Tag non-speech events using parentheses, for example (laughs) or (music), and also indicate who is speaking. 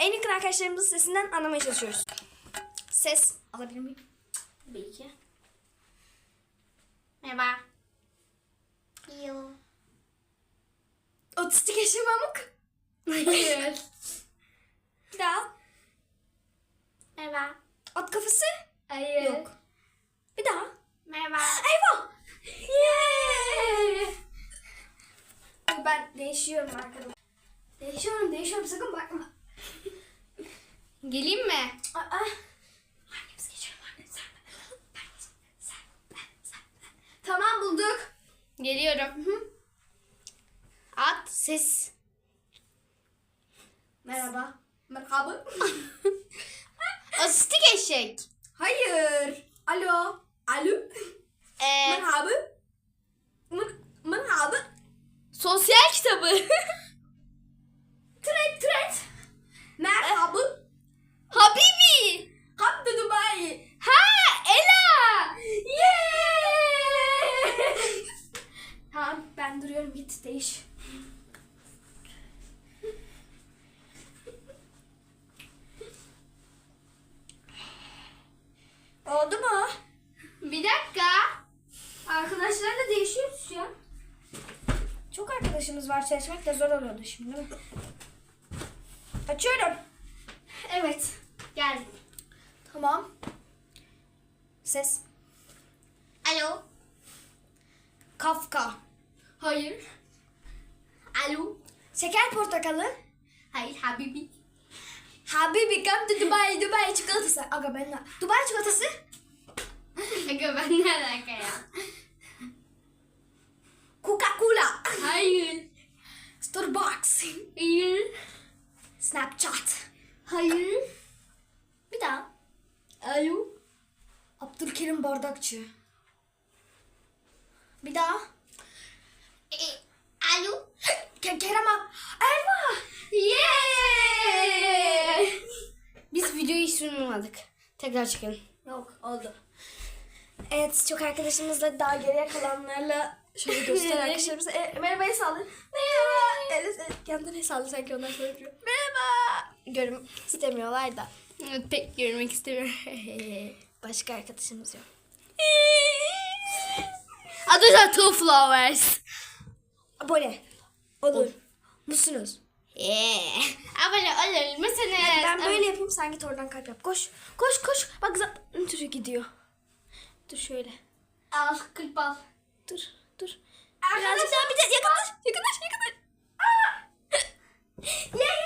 Speaker 1: En yakın arkadaşlarımızın sesinden anlamaya çalışıyoruz. Ses alabilir miyim?
Speaker 2: Tabii ki. Merhaba. Yo.
Speaker 1: Otistik yaşamamık.
Speaker 2: Hayır.
Speaker 1: Bir daha.
Speaker 2: Merhaba.
Speaker 1: At kafası.
Speaker 2: Hayır.
Speaker 1: Yok. Bir daha.
Speaker 2: Merhaba.
Speaker 1: Eyvah. Yeah. Ben değişiyorum arkadaşlar. Değişiyorum değişiyorum sakın bakma.
Speaker 2: Geleyim mi?
Speaker 1: Aa. Hangimiz geçiyorum anne sen ben sen ben sen ben. Tamam bulduk.
Speaker 2: Geliyorum. At ses.
Speaker 1: Merhaba. Merhaba. (laughs)
Speaker 2: Asistik eşek.
Speaker 1: Hayır. Alo. Alo.
Speaker 2: Ee,
Speaker 1: Merhaba. Mer- Merhaba.
Speaker 2: sosyal kitabı. (laughs)
Speaker 1: git değiş. Oldu mu?
Speaker 2: Bir dakika.
Speaker 1: Arkadaşlarla değişiyoruz an. Çok arkadaşımız var çalışmak da zor oluyordu şimdi değil mi? Açıyorum.
Speaker 2: Evet. Geldim.
Speaker 1: Tamam. Ses.
Speaker 2: Alo.
Speaker 1: Kafka.
Speaker 2: Hayır. Alo.
Speaker 1: Şeker portakalı.
Speaker 2: Hayır Habibi.
Speaker 1: Habibi come to Dubai. Dubai çikolatası. Aga ben. Dubai çikolatası.
Speaker 2: Aga ben ne alaka ya?
Speaker 1: Coca-Cola.
Speaker 2: Hayır.
Speaker 1: Starbucks.
Speaker 2: Hayır.
Speaker 1: Snapchat.
Speaker 2: Hayır.
Speaker 1: Bir daha.
Speaker 2: Alo.
Speaker 1: Abdülkerim Bardakçı. Bir daha.
Speaker 2: Videoyu hiç sunmadık. Tekrar çekelim.
Speaker 1: Yok oldu. Evet çok arkadaşımızla daha geriye kalanlarla şöyle göster (laughs) arkadaşlarımıza. E, merhaba el sallı. Merhaba. El, el, kendine el sallı sanki onlar şöyle yapıyor. Merhaba. Görüm istemiyorlar da.
Speaker 2: Evet, pek görmek istemiyorum. (laughs)
Speaker 1: Başka arkadaşımız yok. (laughs)
Speaker 2: Adı da Two Flowers.
Speaker 1: Abone. Olur. Musunuz?
Speaker 2: Yeah. Abone olur musunuz?
Speaker 1: Ben böyle yapayım sen git oradan kalp yap. Koş. Koş koş. Bak zaten türü gidiyor. Dur şöyle.
Speaker 2: Al kırp al.
Speaker 1: Dur dur.
Speaker 2: Arkadaşlar
Speaker 1: Birazcık daha bir de yakınlaş. Yakınlaş yakınlaş. Aa! (laughs)